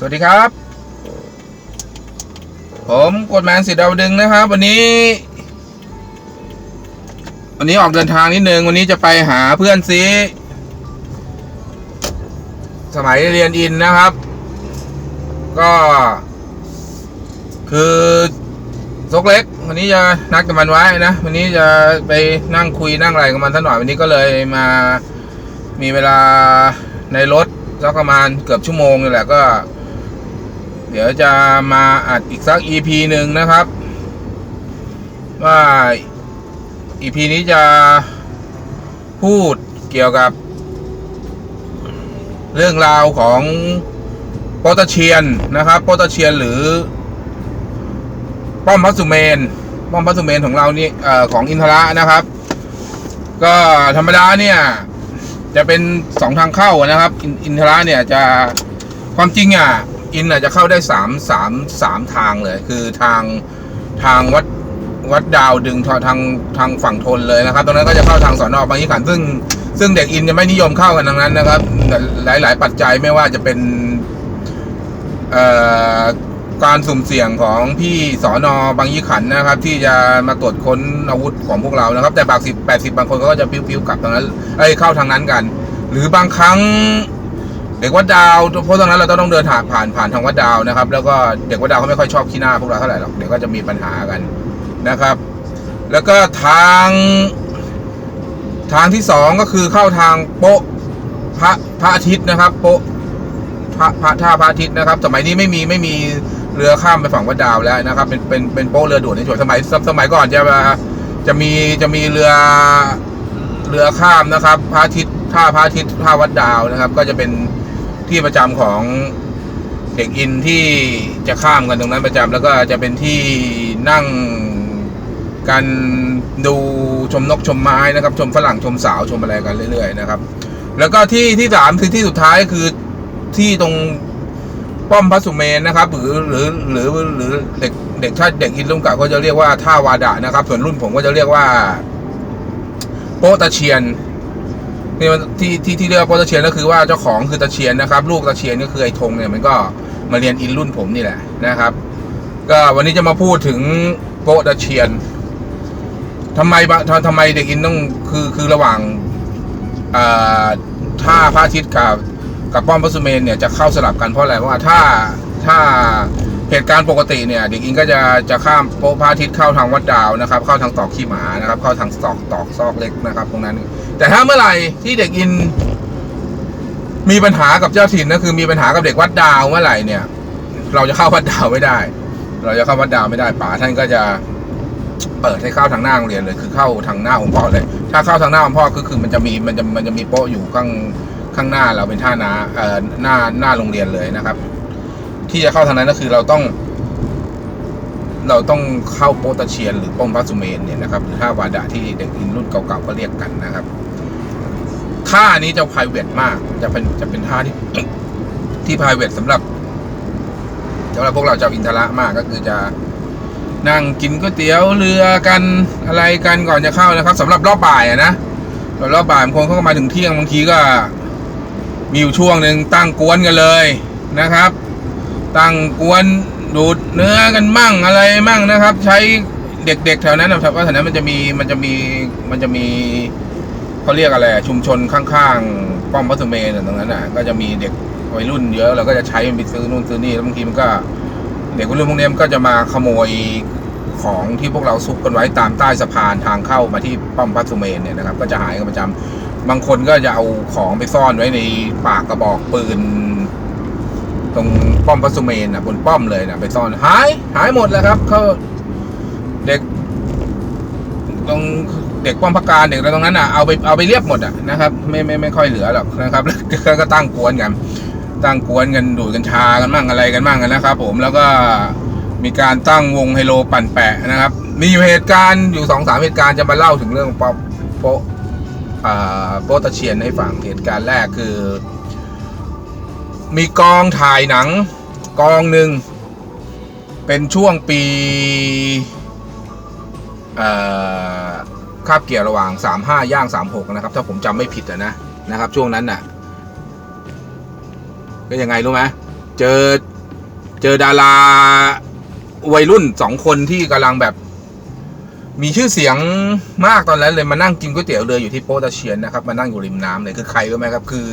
สวัสดีครับ ผมกดแมนสิดาวดึงนะครับ วันนี้ วันนี้ออกเดินทางนิดนึง วันนี้จะไปหาเพื่อนซีสมัยเรียนอินนะครับ ก็ คือซกเล็ก วันนี้จะนัดกับมันไว้นะ วันนี้จะไปนั่งคุยนั่งอะไรกับมันสักหน่อย วันนี้ก็เลยมามีเวลาในรถสักประมาณเกือบชั่วโมงนี่แหละก็ เดี๋ยวจะมาอัดอีกสัก EP หนึ่งนะครับ ว่า EP นี้จะพูดเกี่ยวกับ เรื่องราวของโปตเชียนนะครับโปตเชียนหรือ ป้อมพัสุเมน ป้อมพัสุเมนของเรานี่อของอินทระนะครับ ก็ธรรมดาเนี่ย จะเป็นสองทางเข้านะครับ อินอินทระเนี่ยจะความจริงอะ อินอะจะเข้าได้สามสามสามทางเลย คือทางทางวัดวัดดาวดึงทางทางทางฝั่งทนเลยนะครับ ตรงนั้นก็จะเข้าทางสอนอบางยี่ขันซึ่งซึ่งเด็กอินจะไม่นิยมเข้ากันดังนั้นนะครับ หลายหลายๆปัจจัยไม่ว่าจะเป็นเอ่อการสุ่มเสี่ยงของพี่สอนอบางยี่ขันนะครับ ที่จะมาตรวจค้นอาวุธของพวกเรานะครับ แต่บางสิบแปดสิบบางคนก็จะปิ้วๆกลับทางนั้นเอ้ยเข้าทางนั้นกัน หรือบางครั้ง เด็กวัดดาวเพราะตรงนั้นเราต้องเดินทางผ่านผ่านทางวัดดาวนะครับ แล้วก็เด็กวัดดาวเขาไม่ค่อยชอบขี้หน้าพวกเราเท่าไหร่หรอกเดี๋ยวก็จะมีปัญหากันนะครับ แล้วก็ทางทางที่สองก็คือเข้าทางโป๊ะพระพระอาทิตย์นะครับ โป๊ะพระพระท่าพระอาทิตย์นะครับ สมัยนี้ไม่มีไม่มีเรือข้ามไปฝั่งวัดดาวแล้วนะครับ เป็นเป็นเป็นโป๊ะเรือด่วนในช่วงสมัยสสมัยก่อนจะมาจะมีจะมีเรือเรือข้ามนะครับ พระอาทิตย์ท่าพระอาทิตย์ท่าวัดดาวนะครับ ก็จะเป็น ที่ประจำของเด็กอินที่จะข้ามกันตรงนั้นประจำแล้วก็จะเป็นที่นั่งกันดูชมนกชมไม้นะครับ ชมฝรั่งชมสาวชมอะไรกันเรื่อยๆนะครับ แล้วก็ที่ที่สามคือที่สุดท้ายคือที่ตรงป้อมพระสุเมนนะครับ หรือหรือหรือหรือเด็กเด็กชาติเด็กอินรุ่นเก่าก็จะเรียกว่าท่าวาดะนะครับ ส่วนรุ่นผมก็จะเรียกว่าโปตะเชียน นี่มันที่ที่ที่เรียกว่าโปะตะเชียนก็คือว่าเจ้าของคือตะเชียนนะครับ ลูกตะเชียนก็คือไอ้ธงเนี่ยมันก็มาเรียนอินรุ่นผมนี่แหละนะครับ ก็วันนี้จะมาพูดถึงโปะตะเชียนทำไมทำทำไมเด็กอินต้องคือคือระหว่างท่าพระอาทิตย์กับกับป้อมพระสุเมนเนี่ยจะเข้าสลับกันเพราะอะไรเพราะว่าถ้าถ้า เหตุการณ์ปกติเนี่ยเด็กอินก็จะจะข้ามโป๊ะพระอาทิตย์เข้าทางวัดดาวนะครับ เข้าทางตอกขี้หมานะครับ เข้าทางตอกตอกซอกเล็กนะครับ ตรงนั้น แต่ถ้าเมื่อไหร่ที่เด็กอิน มีปัญหากับเจ้าถิ่นก็คือมีปัญหากับเด็กวัดดาวเมื่อไหร่เนี่ย เราจะเข้าวัดดาวไม่ได้ เราจะเข้าวัดดาวไม่ได้ป๋าท่านก็จะเปิดให้เข้าทางหน้าโรงเรียนเลย คือเข้าทางหน้าองค์พ่อเลย ถ้าเข้าทางหน้าองค์พ่อก็คือมันจะมีมันจะมันจะมีโป๊ะอยู่ข้างข้างหน้าเราเป็นท่านาเอ่อหน้าหน้าโรงเรียนเลยนะครับ ที่จะเข้าทางนั้นก็คือเราต้อง เราต้องเข้าโปตเชียน หรือป้อมพระสุเมนเนี่ยนะครับหรือท่าวาดะที่เด็กอินรุ่นเก่าๆก็เรียกกันนะครับท่านี้จะ p r i v a t มากจะเป็นจะเป็นท่าที่ที่ p r i v a t สำหรับสำหรับพวกเราเจ้าอินทระมากก็คือจะนั่งกินก๋วยเตี๋ยวเรือกันอะไรกันก่อนจะเข้านะครับสำหรับรอบบ่ายอะนะรอบบ่ายบางคนเข้ามาถึงเที่ยงบางทีก็มีอยู่ช่วงหนึ่งตั้งกวนกันเลยนะครับ ตั้งกวนดูดเนื้อกันมั่งอะไรมั่งนะครับ ใช้เด็กๆแถวนั้นนะครับว่าแถวนั้นมันจะมีมันจะมีมันจะมีเขาเรียกอะไรชุมชนข้างๆป้อมพระสุเมนตรงนั้นอะ ก็จะมีเด็กวัยรุ่นเยอะเราก็จะใช้มันไปซื้อนู่นซื้อนี่แล้วบางทีมันก็ เด็กวัยรุ่นพวกนี้มันก็จะมาขโมยของที่พวกเราซุกกันไว้ตามใต้สะพานทางเข้ามาที่ป้อมพระสุเมนเนี่ยนะครับ ก็จะหายกันประจำบางคนก็จะเอาของไปซ่อนไว้ในปากกระบอกปืน ตรงป้อมพระสุเมนอะบนป้อมเลยนะไปซ่อนหายหายหมดแล้วครับเขาเด็ก ตรงเด็กป้อมพระการเด็กอะไรตรงนั้นอะเอาไปเอาไปเรียบหมดอะนะครับ ไม่ไม่ไม่ค่อยเหลือหรอกนะครับแล้วก็ตั้งกวนกัน ตั้งกวนกันดูดกัญชากันมั่งอะไรกันมั่งกันนะครับ ผมแล้วก็มีการตั้งวงไฮโลปั่นแปะนะครับ มีอยู่เหตุการณ์อยู่สองสามเหตุการณ์จะมาเล่าถึงเรื่องป๊ะโป๊ะอ่าโปตะเชียนให้ฟังเหตุการณ์แรกคือ มีกองถ่ายหนังกองหนึ่ง เป็นช่วงปีคาบเกี่ยวระหว่าง 35 ย่าง 36 นะครับ ถ้าผมจำไม่ผิดนะนะครับ ช่วงนั้นน่ะ ก็ยังไงรู้ไหมเจอเจอดาราวัยรุ่นสองคนที่กำลังแบบ มีชื่อเสียงมากตอนนั้นเลยมานั่งกินก๋วยเตี๋ยวเรืออยู่ที่โป๊ตะเชียนนะครับ มานั่งอยู่ริมน้ำเลยคือใครรู้ไหมครับ คือ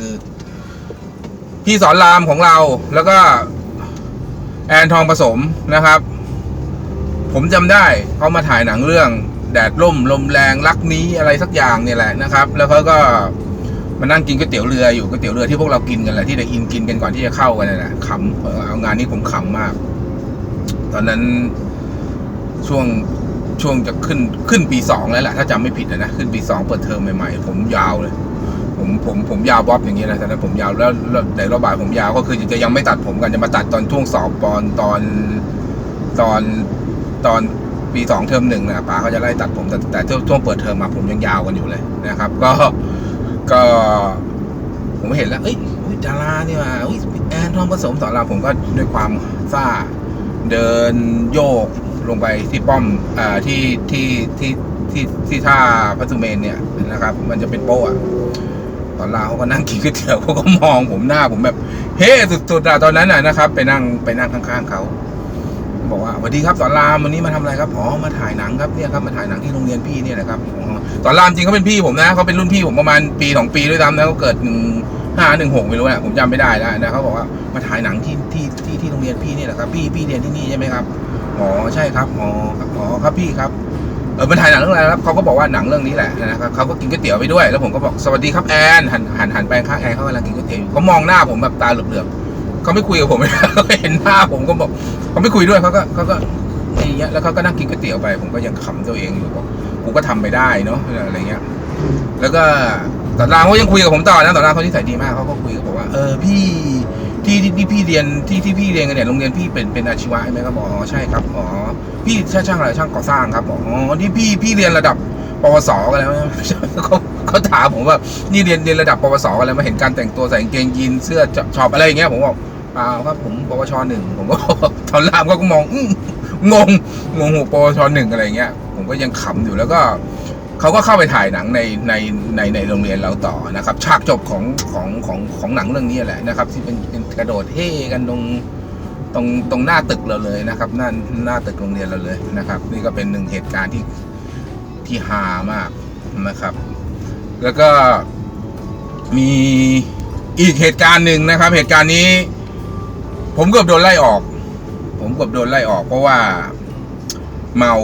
พี่สอนรามของเราแล้วก็แอนทองผสมนะครับ ผมจำได้เขามาถ่ายหนังเรื่อง แดดร่มลมแรงรักนี้อะไรสักอย่างเนี่ยแหละนะครับ แล้วเขาก็มานั่งกินก๋วยเตี๋ยวเรืออยู่ก๋วยเตี๋ยวเรือที่พวกเรากินกันแหละที่เด็กอินกินกันก่อนที่จะเข้ากันนั่แหละขำเอางานนี้ผมขำมาก ตอนนั้นช่วงช่วงจะขึ้นขึ้นปีสองแล้วแหละถ้าจำไม่ผิดนะนะขึ้นปีสองเปิดเทอมใหม่ๆผมยาวเลย ผมผมผมยาวบ๊อบอย่างเงี้นะตอนนั้นผมยาวแล้วในรอบบ่ายผมยาวก็คือจะยังไม่ตัดผมกันจะมาตัดตอนช่วงสอบตอนตอนตอนตอนปีสองเทอมหนึ่งนะป๋าเขาจะไล่ตัดผมแต่แต่ช่วงเปิดเทอมมาผมยังยาวกันอยู่เลยนะครับ ก็ก็ผมเห็นแล้วเอ้ยอุ๊ยดารานี่ว่าอุ้ยแอนทองผสมสอนราผมก็ด้วยความซ่าเดินโยกลงไปที่ป้อมอ่าที่ที่ที่ที่ที่ท่าพระสุเมนเนี่ยนะครับ มันจะเป็นโป๊ะอะ ตอนลาเขาก็นั่งกินก๋วยเตี๋ยวเขาก็มองผมหน้าผมแบบ เฮ้สุดๆอะตอนนั้นอะนะครับ ไปนั่งไปนั่งข้างๆเขาบอกว่าสวัสดีครับสอนรามวันนี้มาทำอะไรครับอ๋อมาถ่ายหนังครับเนี่ยครับมาถ่ายหนังที่โรงเรียนพี่เนี่ยนะครับอ๋อสอนรามจริงเขาเป็นพี่ผมนะเขาเป็นรุ่นพี่ผมประมาณปีสองปีด้วยซ้ำนะเขาเกิดหนึ่งห้าหนึ่งหกไม่รู้นะผมจำไม่ได้แล้วนะเขาบอกว่ามาถ่ายหนังที่ที่ที่ที่โรงเรียนพี่เนี่ยแหละครับพี่พี่เรียนที่นี่ใช่ไหมครับอ๋อใช่ครับอ๋อครับอ๋อครับพี่ครับ เออมันถ่ายหนังเรื่องอะไรครับเขาก็บอกว่าหนังเรื่องนี้แหละนะครับเขาก็กินก๋วยเตี๋ยวไปด้วย แล้วผมก็บอกสวัสดีครับแอนหันหันหันไปข้างแอนเขากำลังกินก๋วยเตี๋ยวอยู่เขามองหน้าผมแบบตาเหลือบๆเขาไม่คุยกับผมเขาเห็นหน้าผมก็บอกเขาไม่คุยด้วยเขาก็เขาก็อย่างเงี้ยแล้วเขาก็นั่งกินก๋วยเตี๋ยวไปผมก็ยังขำตัวเองอยู่บอกกูก็ทำไปได้เนาะอะไรเงี้ย แล้วก็ตอนราเขายังคุยกับผมต่อนะตอนราเขาที่ใส่ดีมากเขาก็คุยกับผมว่าเออพี่ ที่ที่ที่พี่เรียนที่ที่พี่เรียนกันเนี่ยโรงเรียนพี่เป็นเป็นอาชีวะใช่ไหมครับอกอ๋อใช่ครับอ๋อพี่ช่างช่างอะไรช่างก่อสร้างครับอ๋อที่พี่พี่เรียนระดับปวสกันแล้วเขาเขาถามผมว่านี่เรียนเรียนระดับปวสกันแล้วมาเห็นการแต่งตัวใส่กางเกงยีนเสื้อชอปอะไรอย่างเงี้ยผมบอกเปล่าครับผมปวชหนึ่งผมก็ตอนรามก็มองงงงงหัวปวชหนึ่งอะไรเงี้ยผมก็ยังขำอยู่แล้วก็ เขาก็เข้าไปถ่ายหนังในในในในโรงเรียนเราต่อนะครับ ฉากจบของของของของหนังเรื่องนี้แหละนะครับ ที่เป็นเป็นกระโดดเฮกันตรงตรงตรงหน้าตึกเราเลยนะครับหน้าหน้าตึกโรงเรียนเราเลยนะครับ นี่ก็เป็นหนึ่งเหตุการณ์ที่ที่ฮามากนะครับ แล้วก็มีอีกเหตุการณ์หนึ่งนะครับ เหตุการณ์นี้ ผมเกือบโดนไล่ออก ผมเกือบโดนไล่ออก เพราะว่าเมา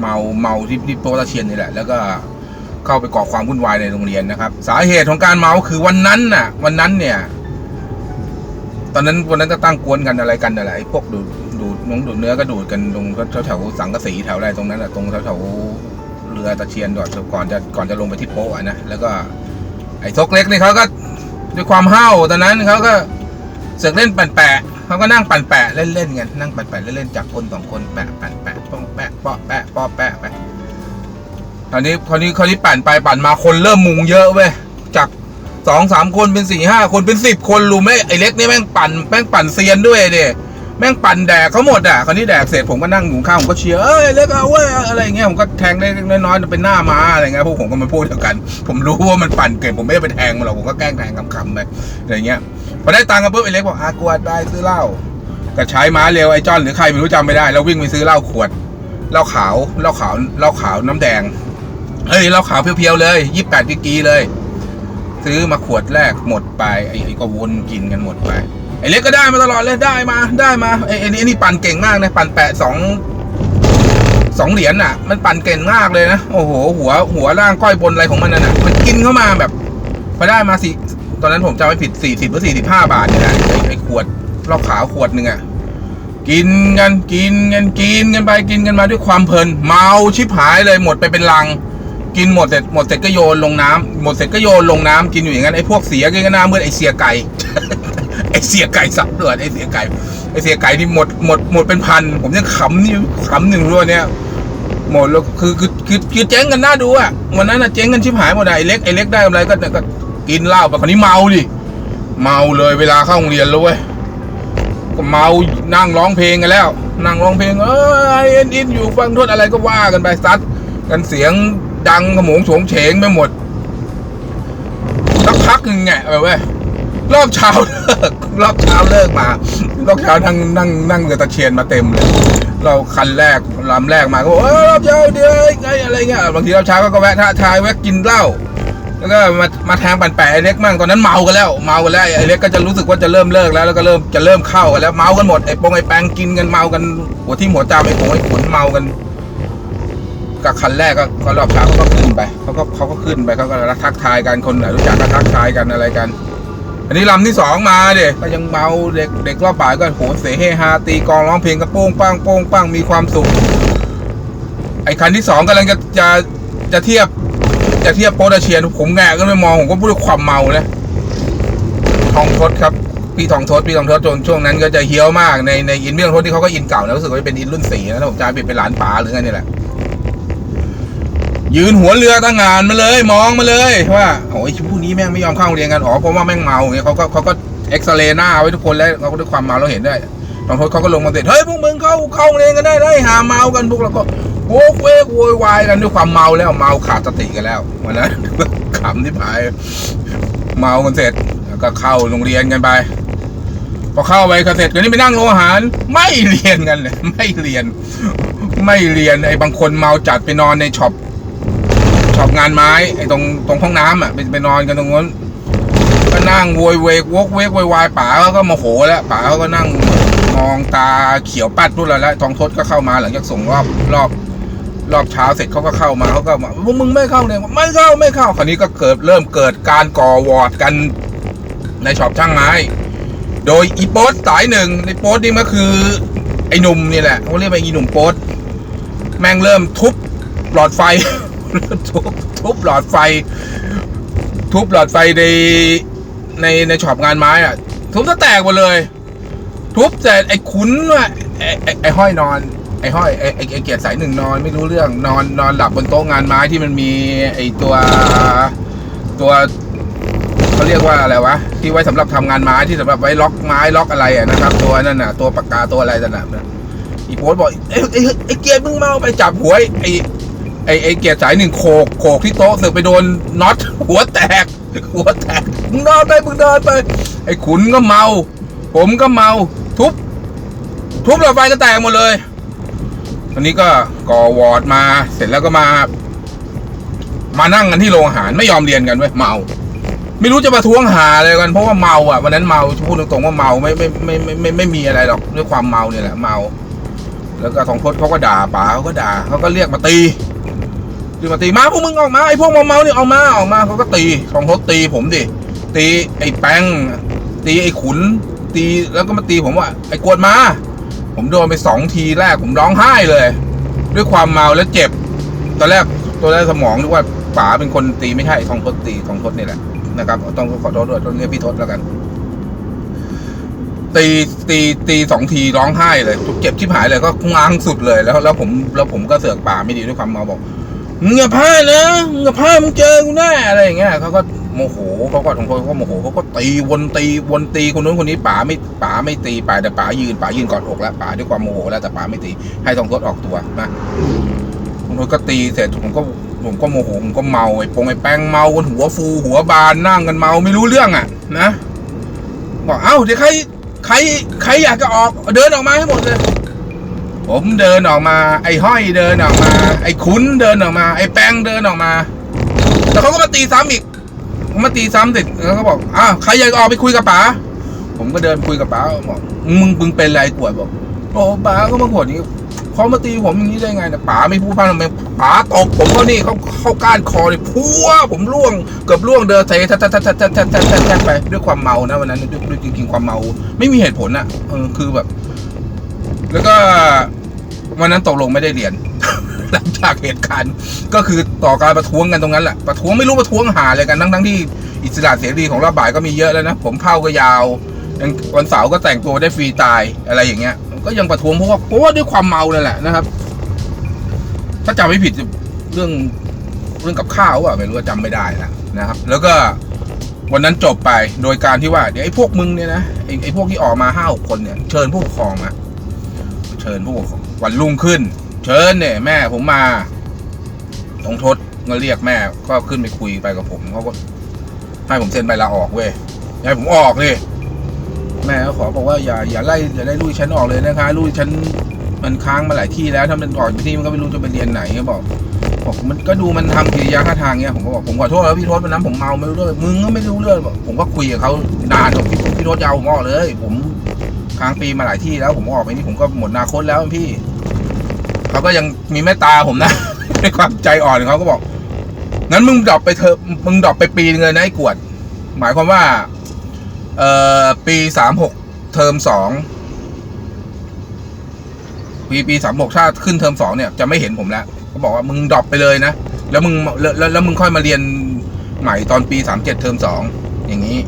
เมาเมาที่ที่โต๊ะตะเชียนนี่แหละแล้วก็เข้าไปก่อความวุ่นวายในโรงเรียนนะครับ สาเหตุของการเมาคือวันนั้นน่ะ วันนั้นเนี่ย ตอนนั้นวันนั้นก็ตั้งกวนกันอะไรกันอะไรพวกดูดดูดน้องดูดเนื้อก็ดูดกันตรงแถวแถวสังกะสีแถวอะไรตรงนั้นแหละตรงแถวแถวเรือตะเชียนก่อนก่อนจะก่อนจะลงไปที่โป๊ะนะแล้วก็ ไอ้ซกเล็กนี่เขาก็ด้วยความห้าวตอนนั้นเขาก็เสือกเล่นปั่นแปะเขาก็นั่งปั่นแปะเล่นๆกันนั่งปั่นแปะเล่นๆจับคนสองคนแปะปั่น ปอแปะปาะแปะปาะแปะไปคราวนี้คราวนี้คราวนี้ปั่นไปปั่นมาคนเริ่มมุงเยอะเว้ยจากสองสามคนเป็นสี่ห้าคนเป็นสิบคนรู้ไหมไอ้เล็กนี่แม่งปั่นแม่งปั่นเซียนด้วยเด้แม่งปั่นแดกเขาหมดอะคราวนี้แดกเสร็จผมก็นั่งอยู่ข้างผมก็เชียร์เอ้ยเล็กเอาเว้ยอะไรเงี้ยผมก็แทงเล็กน้อยๆเป็นหน้ามาอะไรเงี้ยพวกผมก็มาพูดเดียวกัน ผมรู้ว่ามันปั่นเก่งผมไม่ได้ไปแทงมันหรอกผมก็แกล้งแทงคำๆไปอะไรเงี้ยพอได้ตังค์กันปุ๊บไอ้เล็กบอกอากวดไปซื้อเหล้าก็ใช้ม้าเร็วไอ้จ้อนหรือใครไม่รู้จำไม่ได้ แล้ววิ่งไปซื้อเหล้าขวด เหล้าขาวเหล้าขาวเหล้าขาวน้ำแดงเฮ้ยเหล้าขาวเพียวๆเลยยี่สิบแปดดีกีเลย ซื้อมาขวดแรกหมดไปไอ้ไอ้ก็วนกินกันหมดไปไอ้เล็กก็ได้มาตลอดเลยได้มาได้มาไอ้ไอ้นี่นี่ปั่นเก่งมากนะปั่นแปะสองสองเหรียญน่ะ มันปั่นเก่งมากเลยนะโอ้โหหัวหัวล่างก้อยบนอะไรของมันน่ะนะมันกินเข้ามาแบบพอได้มาสี่ตอนนั้นผมจำไม่ผิดสี่สิบหรือสี่สิบห้าบาทเนี่ยนะไอ้ไอ้ขวดเหล้าขาวขวดหนึ่งอะ กินกันกินกันกินกันไปกินกันมาด้วยความเพลิน เมาชิบหายเลยหมดไปเป็นลัง กินหมดเสร็จหมดเสร็จก็โยนลงน้ำหมดเสร็จก็โยนลงน้ำกินอยู่อย่างนั้นไอ้พวกเสียกินกันหน้ามืดไอ้เสียไก่ไอ้เสียไก่สับเลือดไอ้เสียไก่ไอ้เสียไก่นี่หมดหมดหมดเป็นพัน ผมยังขำนี่ขำหนึ่งรัวเนี่ยหมดแล้วคือคือคือคือเจ๊งกันน่าดูอะวันนั้นน่ะเจ๊งกันชิบหายหมดไอ้เล็กไอ้เล็กได้กำไรก็ก็กินเหล้าไปคนนี้เมาดิเมาเลยเวลาเข้าโรงเรียนแล้วเว้ย ก็เมานั่งร้องเพลงกันแล้ว นั่งร้องเพลงเออเอ็นอินอยู่ฟังโทษอะไรก็ว่ากันไปซัดกันเสียงดังขโมงโฉงเฉงไปหมดสักพักหนึ่งไงแบบเว้ยรอบเช้าเลิกรอบเช้าเลิกมารอบเช้านั่งนั่งนั่งเรือตะเคียนมาเต็มเลยเราคันแรกลำแรกมาก็บอกเรอบเช้าเดี๋ยวไงอะไรเงี้ยบางทีรอบเช้าก็แวะท่าทายแวะกินเหล้า แล้วก็มามาแทงปั่นแปะไอ้เล็กมั่งตอนนั้นเมากันแล้วเมากันแล้วไอ้เล็กก็จะรู้สึกว่าจะเริ่มเลิกแล้วแล้วก็เริ่มจะเริ่มเข้ากันแล้วเมากันหมดไอ้ปงไอ้แปงกินกันเมากันหัวที่หัวจามไอ้ปงไอ้ขุนเมากันกับคันแรกก็ก็รอบเช้าเขาก็ขึ้นไปเขาก็เขาก็ขึ้นไปเขาก็ทักทายกันคนไหนรู้จักก็ทักทายกันอะไรกัน อันนี้ลำที่สองมาเด็กก็ยังเมาเด็กเด็กรอบบ่ายก็โหเสเฮฮาตีกองร้องเพลงกระโป้งปังโป้งปังมีความสุขไอ้คันที่สองกำลังจะจะจะเทียบ จะเทียบโปรตาเชียนผมแงะก็ไม่มองผมก็พูดด้วยความเมานะทองทศครับพี่ทองทศพี่ทองทศจนช่วงนั้นก็จะเฮี้ยวมากในในอินพี่องทศที่เขาก็อินเก่านะรู้สึกว่าเป็นอินรุ่นสี่นะถ้าผมจำไม่ผิดเป็นหลานป๋าหรือไงนี่แหละยืนหัวเรือตั้งงานมาเลย มองมาเลยว่าโอ้ยผู้นี้แม่งไม่ยอมเข้าโรงเรียนกันอ๋อเพราะว่าแม่งเมาเงี้ยเขาก็เขาก็เอ็กซเรย์หน้าไว้ทุกคนแล้วเขาก็ด้วยความเมาเราเห็นได้ทองทศเขาก็ลงมาเสร็จเฮ้ยพวกมึงเข้าเข้าเรียนกันได้ได้หาเมากันพวกเราก็ โวกเวกโวยวายกันด้วยความเมาแล้วเมาขาดสติกันแล้ววันนั้นขำที่ผาย เมากันเสร็จแล้วก็เข้าโรงเรียนกันไป พอเข้าไปกันเสร็จก็นี่ไปนั่งโรงอาหาร ไม่เรียนกันเลยไม่เรียน ไม่เรียนไอ้บางคนเมาจัดไปนอนในช็อปช็อปงานไม้ไอ้ตรงตรงห้องน้ำอะไปไปนอนกันตรงนู้นก็นั่งโวยเวกวกเวกโวยวายป๋าเขาก็โมโหแล้วป๋าเขาก็นั่งมองตาเขียวปัดนู่นแล้วแล้วทองทศก็เข้ามาหลังจากส่งรอบรอบ รอบเช้าเสร็จเขาก็เข้ามาเขาก็มาพวกมึงไม่เข้าเลยไม่เข้าไม่เข้าคราวนี้ก็เกิดเริ่มเกิดการก่อวอร์ดกันในช็อปช่างไม้ โดยอีโป๊ตสายหนึ่งในโป๊ตนี่ก็คือไอ้หนุ่มนี่แหละเขาเรียกว่าอีหนุ่มโป๊ตแม่งเริ่มทุบหลอดไฟ ทุบทุบหลอดไฟ ทุบหลอดไฟในในในช็อปงานไม้อะทุบซะแตกหมดเลย ทุบเสร็จไอ้ขุนว่ะไอไอ้ไอ้ห้อยนอน ไอ้ห้อยไอ้ไอ้ไอ้เกียรติสายหนึ่งนอนไม่รู้เรื่องนอนนอนหลับบนโต๊ะงานไม้ที่มันมีไอ้ตัวตัวเขาเรียกว่าอะไรวะที่ไว้สำหรับทำงานไม้ที่สำหรับไว้ล็อกไม้ล็อกอะไรอะนะครับ ตัวนั่นน่ะ ตัวปากกาตัวอะไรนั่นน่ะอีโพสบอกไอ้ไอ้ไอ้เกียรติมึงเมาไปจับหัวไอ้ไอ้ไอ้เกียรติสายหนึ่งโขกโขกที่โต๊ะเสือกไปโดนน็อตหัวแตก หัวแตกมึงนอนไปมึงนอนไป ไอ้ขุนก็เมา ผมก็เมาทุบทุบหลอดไฟก็แตกหมดเลย ตอนนี้ก็ก่อวอร์ดมาเสร็จแล้วก็มา มานั่งกันที่โรงอาหารไม่ยอมเรียนกันเว้ยเมา ไม่รู้จะมาท้วงหาอะไรกันเพราะว่าเมาอะวันนั้นเมาพูดตรงๆว่าเมาไม่ไม่ไม่ไม่ไม่ไม่มีอะไรหรอกด้วยความเมาเนี่ยแหละเมา แล้วก็ทองพจน์เขาก็ด่าป๋าเขาก็ด่าเขาก็เรียกมาตีเรียกมาตีมาพวกมึงออกมาไอ้พวกเมาเมาๆนี่ยออกมาออกมาเขาก็ตีทองพจน์ตีผมดิตีไอ้แป้งตีไอ้ขุนตีแล้วก็มาตีผมว่าไอ้กวดมา ผมโดนไปสองทีแรกผมร้องไห้เลย ด้วยความเมาแล้วเจ็บ ตอนแรกตัวแรกสมองนึกว่าป๋าเป็นคนตีไม่ใช่ทองทศตีทองทศนี่แหละนะครับ ต้องขอโทษด้วยต้องเรียกพี่ทศแล้วกัน ตีตีตีสองทีร้องไห้เลยเจ็บชิบหายเลยก็ง้างสุดเลยแล้ว แล้วผมแล้วผมก็เสือกป่าไม่ดีด้วยความเมาบอกมึงอย่าพลาดนะมึงอย่าพลาดมึงเจอกูแน่อะไรอย่างเงี้ยเขาก็ โมโหเขาก็ทงคนเขาก็โมโหเขาก็ตีวนตีวนตีคนนู้นคนนี้ป๋าไม่ป๋าไม่ตีป๋าแต่ป๋ายืนป๋ายืนกอดอกแล้วป๋าด้วยความโมโหแล้วแต่ป๋าไม่ตี ให้ทองทศออกตัวนะทองทศก็ตีเสร็จผมก็ผมก็โมโหผมก็เมาไอ้ปงไอ้แป้งเมากันหัวฟูหัวบานนั่งกันเมาไม่รู้เรื่องอะ นะบอกเอ้าเดี๋ยวใครใครใครอยากจะออกเดินออกมาให้หมดเลย ผมเดินออกมา ไอ้ห้อยเดินออกมา ไอ้ขุนเดินออกมา ไอ้แป้งเดินออกมาแล้วเขาก็มาตีซ้ำอีก มาตีซ้ำเสร็จแล้วเขาบอกอ้าวใครอยากออกไปคุยกับป๋าผมก็เดินคุยกับป๋าบอกมึงมึงเป็นไรกวดบอกโอ้ป๋าก็มาขวดนี้เขามาตีผมอย่างนี้ได้ไงนี่ยป๋าไม่พูดพร่ำทำไมป๋าตบผมเขานี่เขาเข้าก้านคอเลยพัวผมร่วงเกือบร่วงเดินเททัดทัดทัดทัดทัดทัดทัดทัดไปด้วยความเมานะวันนั้นด้วยจริงๆความเมา ไม่มีเหตุผลอะคือแบบ แล้วก็ วันนั้นตกลงไม่ได้เรียน หลังจากเหตุการณ์ก็คือต่อการประท้วงกันตรงนั้นแหละประท้วงไม่รู้ประท้วงหาอะไรกันทั้งทั้งที่อิสระเสรีของรอบบ่ายก็มีเยอะแล้วนะผมเผ้าก็ยาววันเสาร์ก็แต่งตัวได้ฟรีตายอะไรอย่างเงี้ย ก็ยังประท้วงเพราะว่าเพราะว่าด้วยความเมานั่นแหละนะครับ ถ้าจำไม่ผิดเรื่องเรื่องกับข้าวอะไม่รู้ว่าจำไม่ได้นะนะครับ แล้วก็วันนั้นจบไปโดยการที่ว่าเดี๋ยวไอ้พวกมึงเนี่ยนะไอ้ไอ้พวกที่ออกมาห้าหกคนเนี่ยเชิญผู้ปกครองมาเชิญผู้ปกครอง วันรุ่งขึ้น เชิญเนี่ยแม่ผมมาตรงทศก็เรียกแม่ ก็ขึ้นไปคุยไปกับผมเขาก็ให้ผมเซ็นใบลาออกเว้ยให้ผมออกเลยแม่ก็ขอบอกว่าอย่าอย่าไล่อย่าไล่ลูกฉันออกเลยนะคะลูกฉันมันค้างมาหลายที่แล้วถ้ามันออกที่นี่มันก็ไม่รู้จะไปเรียนไหนก็บอกบอกมันก็ดูมันทำกิริยาท่าทางเงี้ยผมก็บอกผมขอโทษแล้วพี่โทษวันนั้นผมเมาไม่รู้เรื่องมึงก็ไม่รู้เรื่องบอกผมก็คุยกับเขานานบอกพี่พี่โทษอยาวผมออกเลย ผมค้างปีมาหลายที่แล้ว ผมออกไปนี่ผมก็หมดนาคตแล้วพี่ เขาก็ยังมีเมตตาผมนะ ในความใจอ่อนเขาก็บอกงั้นมึงดรอปไปเถอะมึงดรอปไปปีนึงเลยนะไอ้กวด หมายความว่า เอ่อปีสามหกเทอมสองปีปีสามหกถ้าขึ้นเทอมสองเนี่ยจะไม่เห็นผมแล้วเขาบอกว่ามึงดรอปไปเลยนะแล้วมึงแล้วแล้วมึงค่อยมาเรียนใหม่ตอนปีสามเจ็ดเทอมสองอย่างนี้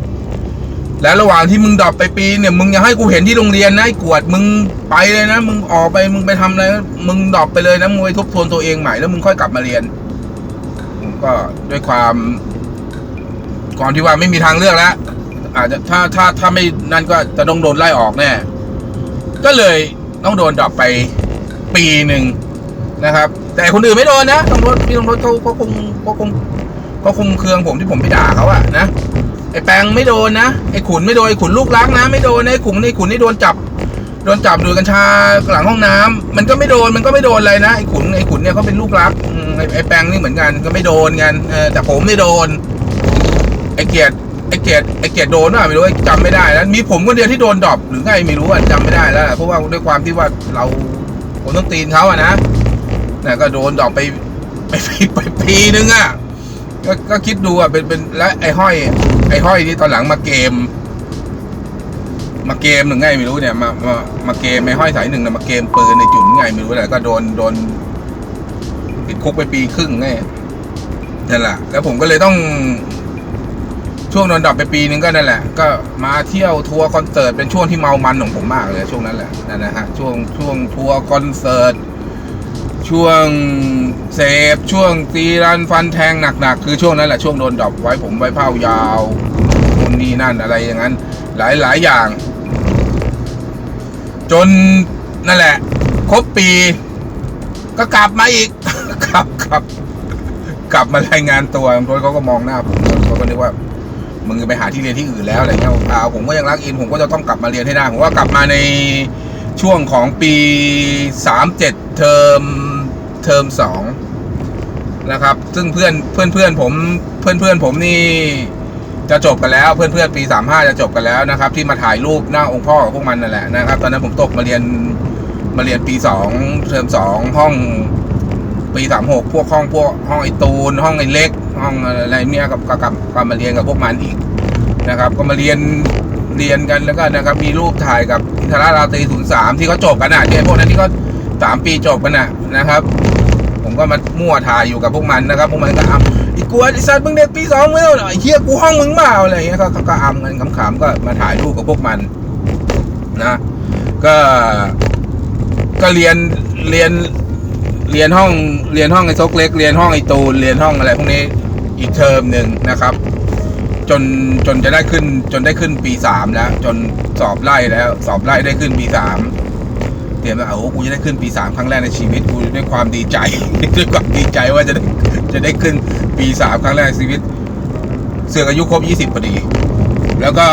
แล้วระหว่างที่มึงดรอปไปปีเนี่ยมึงอย่าให้กูเห็นที่โรงเรียนนะไอ้กวดมึงไปเลยนะ มึงออกไปมึงไปทำอะไรมึงดรอปไปเลยนะมึงไปทบทวนตัวเองใหม่แล้วมึงค่อยกลับมาเรียนผมก็ด้วยความก่อนที่ว่าไม่มีทางเลือกแล้วอาจจะถ้าถ้าถ้าไม่นั่นก็จะต้องโดนไล่ออกแน่ก็เลยต้องโดนดรอปไปปีหนึ่งนะครับ แต่คนอื่นไม่โดนนะตำรวจพี่ตำรวจเขาเขาคงเขาคงเขาคงเคืองผมที่ผมไปด่าเขาอะนะ ไอ้แปงไม่โดนนะไอ้ขุนไม่โดนไอ้ขุนลูกรักนะไม่โดนไอ้ขุนไอ้ขุนนี่โดนจับ โดนจับดูกัญชาหลังห้องน้ำมันก็ไม่โดนมันก็ไม่โดนอะไรนะไอ้ขุนไอ้ขุนเนี่ยเขาเป็นลูกรักไอ้ไอ้แปงนี่เหมือนกันก็ไม่โดนกันเออแต่ผมไม่โดน ไอ้เกียรติไอ้เกียรติไอ้เกียรติโดนว่าไม่รู้จำไม่ได้แล้วมีผมคนเดียวที่โดนดรอปหรือไงไม่รู้อะจำไม่ได้แล้วเพราะว่าด้วยความที่ว่าเราคนต้องตีนเขาอะนะนี่ยก็โดนดรอปไปไปไปไปปีนึงอะก็ก็คิดดูอะเป็นเป็นและไอ้ห้อย ไอ้ห้อยนี่ตอนหลังมาเกม มาเกมหนึ่งไงไม่รู้เนี่ยมามามาเกมไอ้ห้อยสายหนึ่งนะมาเกมปืนในจุดไงไม่รู้แหละก็โดนโดนติดคุกไปปีครึ่งไงนั่นแหละแล้วผมก็เลยต้องช่วงโดนดับไปปีนึงก็นั่นแหละ ก็มาเที่ยวทัวร์คอนเสิร์ตเป็นช่วงที่เมามันของผมมากเลยช่วงนั้นแหละนั่นนะฮะช่วงช่วงทัวร์คอนเสิร์ต ช่วงเสพช่วงตีรันฟันแทงหนักๆ คือช่วงนั้นแหละช่วงโดนดรอปไว้ผมไว้เผายาวคนนี้นั่นอะไรอย่างนั้น หลายหลายอย่าง จนนั่นแหละ ครบปี ก็กลับมาอีกกลับกลับกลับมารายงานตัวตำรวจเขาก็มองหน้าผมเขาก็นึกว่ามึงไปหาที่เรียนที่อื่นแล้วอะไรเงี้ยเปล่าผมก็ยังรักอินผมก็จะต้องกลับมาเรียนให้ได้ผมว่ากลับมาในช่วงของปีสามเจ็ดเทอม เทอมสองนะครับ ซึ่งเพื่อนเพื่อนเพื่อนผมเพื่อนเพื่อนผมนี่จะจบกันแล้วเพื่อนเพื่อนปีสามห้าจะจบกันแล้วนะครับ ที่มาถ่ายรูปหน้าองค์พ่อกับพวกมันนั่นแหละนะครับ ตอนนั้นผมตกมาเรียนมาเรียนปีสองเทอมสองห้องปีสามหกพวกห้องพวกห้องไอตูน ห้องไอเล็ก ห้องอะไรเนี่ยกับกับกับมาเรียนกับพวกมันอีกนะครับ ก็มาเรียนเรียนกันแล้วก็นะครับ มีรูปถ่ายกับอินทราราตรีศูนย์สามที่เขาจบกันอะที่พวกนั้นที่เขาสามปีจบกันอะนะครับ ก็มามั่วถ่ายอยู่กับพวกมันนะครับพวกมันก็อ้ำอีกกวไอ้สัตว์มึงเด็กปีสองมึงเหรอไอ้เฮียกูห้องมึงเปล่าอะไรเงี้ยก็ก็ก็อ้ำกันขำๆก็มาถ่ายรูปกับพวกมันนะก็ก็เรียนเรียนเรียนห้องเรียนห้องไอ้ซกเล็ก เรียนห้องไอ้ตูนเรียนห้องอะไรพวกนี้อีกเทอมหนึ่งนะครับ จนจนจะได้ขึ้นจนได้ขึ้นปีสามแล้ว จนสอบไล่แล้ว สอบไล่ได้ขึ้นปีสาม เตรียมแล้วโอ้โหกูจะได้ขึ้นปีสามครั้งแรกในชีวิตกูด้วยความดีใจด้วยความดีใจว่าจะได้จะได้ขึ้นปีสามครั้งแรกในชีวิต เสือกอายุครบยี่สิบพอดี แล้วก็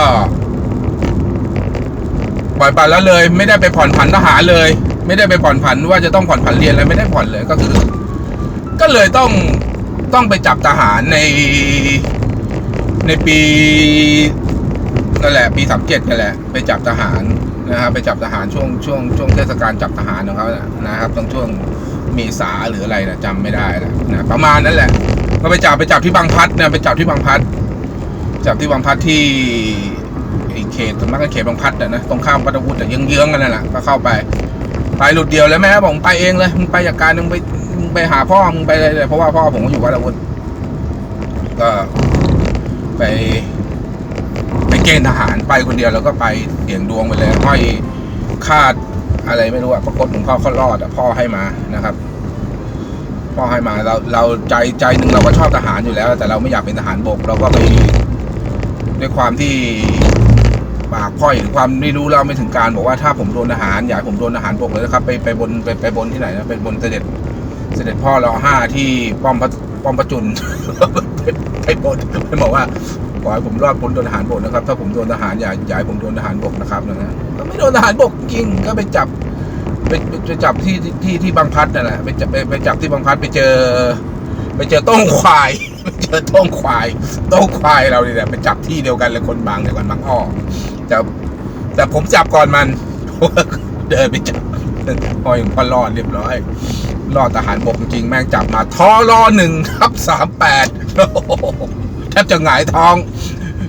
ปล่อยปแล้วเลย ไม่ได้ไปผ่อนผันทหารเลย ไม่ได้ไปผ่อนผันว่าจะต้องผ่อนผันเรียนอะไรไม่ได้ผ่อนเลยก็คือ ก็เลยต้องต้องไปจับทหารในในปีนั่นแหละ ปีสามเจ็ดนั่นแหละ ไปจับทหาร นะครับไปจับทหารช่วงช่วงช่วงเทศกาลจับทหารของเขาน่ะนะครับตรงช่วงเมษาหรืออะไรนะจำไม่ได้แล้วนะประมาณนั้นแหละ ก็ไปจับไปจับที่บางพัดนะไปจับที่บางพัด จับที่บางพัดที่เขตสำนักเขตบางพัดนะตรงข้ามปัตตวุฒิอะเยื้องๆกันนั่นแหละก็เข้าไปไปหลุดเดียวแล้วแม่บอกมึงไปเองเลยมึงไปจากการมึงไปมึงไปหาพ่อมึงไปเลยเลยเพราะว่าพ่อผมก็อยู่วัดอาวุธก็ไป เกณฑ์ทหารไปคนเดียวแล้วก็ไปเสี่ยงดวงไปเลยห้อยคาดอะไรไม่รู้อะปรากฏหลวงพ่อเขารอดอะพ่อให้มานะครับ พ่อให้มาเราเราใจใจหนึ่งเราก็ชอบทหารอยู่แล้ว แต่เราไม่อยากเป็นทหารบก เราก็ไปด้วยความที่ปากพ่อยหรือความไม่รู้เราไม่ถึงการบอกว่าถ้าผมโดนทหารอยากผมโดนทหารบกเลยนะครับไปไปบนไปไปบนที่ไหนนะไปบนเสด็จเสด็จพ่อรอห้าที่ป้อมพระป้อมพระจุลไปไปบนไปบอกว่า ขอให้ผมรอดพ้นโดนทหารบกนะครับ ถ้าผมโดนทหารอย่าอย่าให้ผมโดนทหารบกนะครับนะฮะก็ไม่โดนทหารบกจริงก็ไปจับไปไปจับที่ที่ที่ที่บางพัดนั่นแหละไปจับไปไปจับที่บางพัดไปเจอ ไปเจอต้องควายไปเจอต้องควายต้องควายเราเนี่ยไปจับที่เดียวกันเลยคนบางเดียวกันบางอ้อแต่แต่ผมจับก่อนมันเดินไปจับพอยังพอรอดเรียบร้อยรอดทหารบกจริงแม่งจับมาทอรอหนึ่งทับสามแปด แทบจะหงายท้อง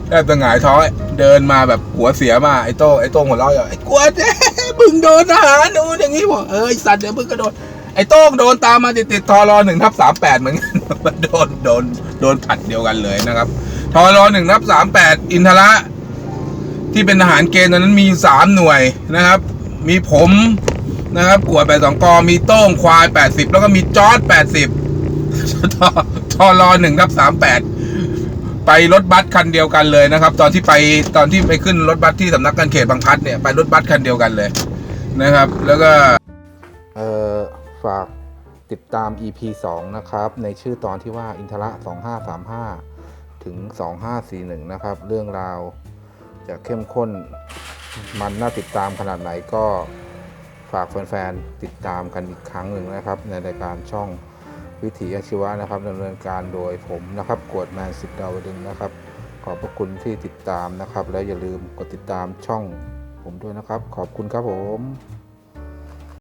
แทบจะหงายท้องเดินมาแบบหัวเสียมาไอ้โต้งไอ้โต้งหัวเราะอยู่ไอ้กวดเอ้ยมึงโดนทหารโดนอย่างนี้บอกเอ้ยสัตว์เดี๋ยวมึงก็โดนไอ้โต้งโดนตามมาติดติดทอรอหนึ่งทับสามแปดเหมือนกันมันโดนโดนโดนผัดเดียวกันเลยนะครับทอรอหนึ่งทับสามแปดอินทระที่เป็นทหารเกณฑ์ตอนนั้นมีสามหน่วยนะครับ มีผมนะครับกวดแปดสองกอมีโต้งควายแปดสิบแล้วก็มีจอร์ดแปดสิบทอทอรอหนึ่งทับสามแปด ไปรถบัสคันเดียวกันเลยนะครับ ตอนที่ไปตอนที่ไปขึ้นรถบัสที่สำนักการเขตบางพลัดเนี่ยไปรถบัสคันเดียวกันเลยนะครับ แล้วก็เออฝากติดตาม EP 2 นะครับ ในชื่อตอนที่ว่าอินทระ 2535 ถึง 2541 นะครับ เรื่องราวจะเข้มข้นมันน่าติดตามขนาดไหนก็ฝากแฟนๆ ติดตามกันอีกครั้งหนึ่งนะครับ ในรายการช่อง วิถีอาชีวะนะครับดำเนินการโดยผมนะครับ กวดแมนสิบดาวดึงนะครับ ขอบพระคุณที่ติดตามนะครับ และอย่าลืมกดติดตามช่องผมด้วยนะครับ ขอบคุณครับผม